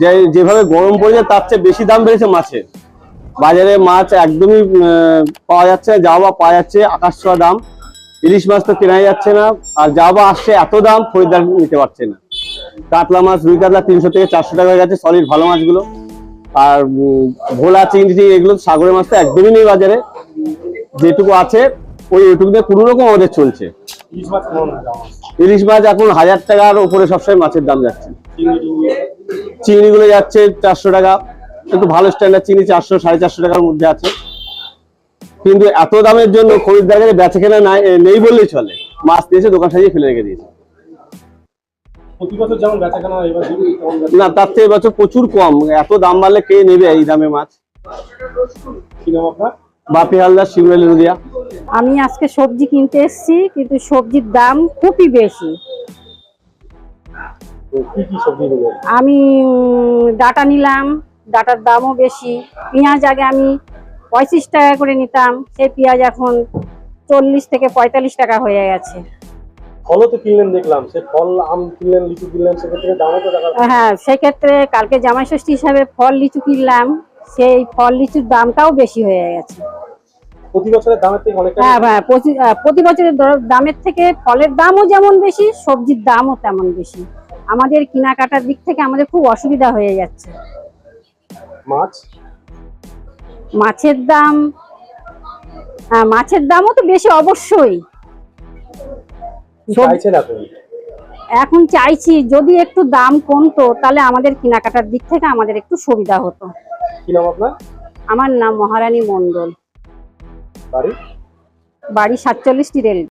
যে যেভাবে গরম পড়েছে তার চেয়ে বেশি দাম বেড়েছে মাছের বাজারে মাছ একদমই পাওয়া যাচ্ছে না যা বা পাওয়া যাচ্ছে আকাশ ছোঁয়া দাম। ইলিশ মাছ তো কেনা যাচ্ছে না আর যা বা আসছে এত দাম খরিদ্দার নিতে পারছে না। কাতলা মাছ রুই কাতলা তিনশো থেকে চারশো টাকা হয়ে গেছে সলিড ভালো মাছগুলো। আর ভোলা চিংড়ি এগুলো সাগরের মাছ তো একদমই নেই বাজারে। যেটুকু আছে ওই ওইটুকু দিয়ে কোনো রকম আমাদের চলছে। ইলিশ মাছ এখন হাজার টাকার উপরে সবসময় মাছের দাম যাচ্ছে। চিংড়িগুলো যাচ্ছে চারশো টাকা। একটু ভালো স্ট্যান্ডার্ড চিংড়ি চারশো সাড়ে চারশো টাকার মধ্যে আছে। কিন্তু এত দামের জন্য খরিদ্দারের বেচা কেনা নাই নেই বললেই চলে। মাছ দিয়েছে দোকান সাজিয়ে ফেলে রেখে দিয়েছে। হয়, না তার থেকে এবছর প্রচুর কম। এত দাম বাড়লে কে নেবে এই দামে মাছ? বাপি হালদার শিবরালি নদিয়া আমি আজকে সবজি কিনতে এসেছি কিন্তু সবজির দাম খুবই বেশি। আমি ডাটা নিলাম ডাটার দামও বেশি। পেঁয়াজ আগে আমি পঁয়ত্রিশ টাকা করে নিতাম সেই পেঁয়াজ এখন চল্লিশ থেকে পঁয়তাল্লিশ টাকা হয়ে গেছে। ফলও তো কিনলেন দেখলাম। সে ফল আম কিনলেন লিচু কিনলেন সেক্ষেত্রে দামও তো হ্যাঁ সেক্ষেত্রে কালকে জামাই ষষ্ঠী হিসাবে ফল লিচু কিনলাম সেই ফল লিচুর দামটাও বেশি হয়ে গেছে। প্রতি বছরের দামের থেকে অনেকটা হ্যাঁ হ্যাঁ প্রতি- বছরের দামের থেকে ফলের দামও যেমন বেশি সবজির দামও তেমন বেশি। আমাদের কেনাকাটার দিক থেকে আমাদের খুব অসুবিধা হয়ে যাচ্ছে। মাছ? মাছের দাম হ্যাঁ মাছের দামও তো বেশি অবশ্যই। এখন চাইছি যদি একটু দাম কমতো তাহলে আমাদের কেনাকাটার দিক থেকে আমাদের একটু সুবিধা হতো। কি নাম আপনার? আমার নাম মহারানী মন্ডল বাড়ি? বাড়ি সাতচল্লিশটি রেল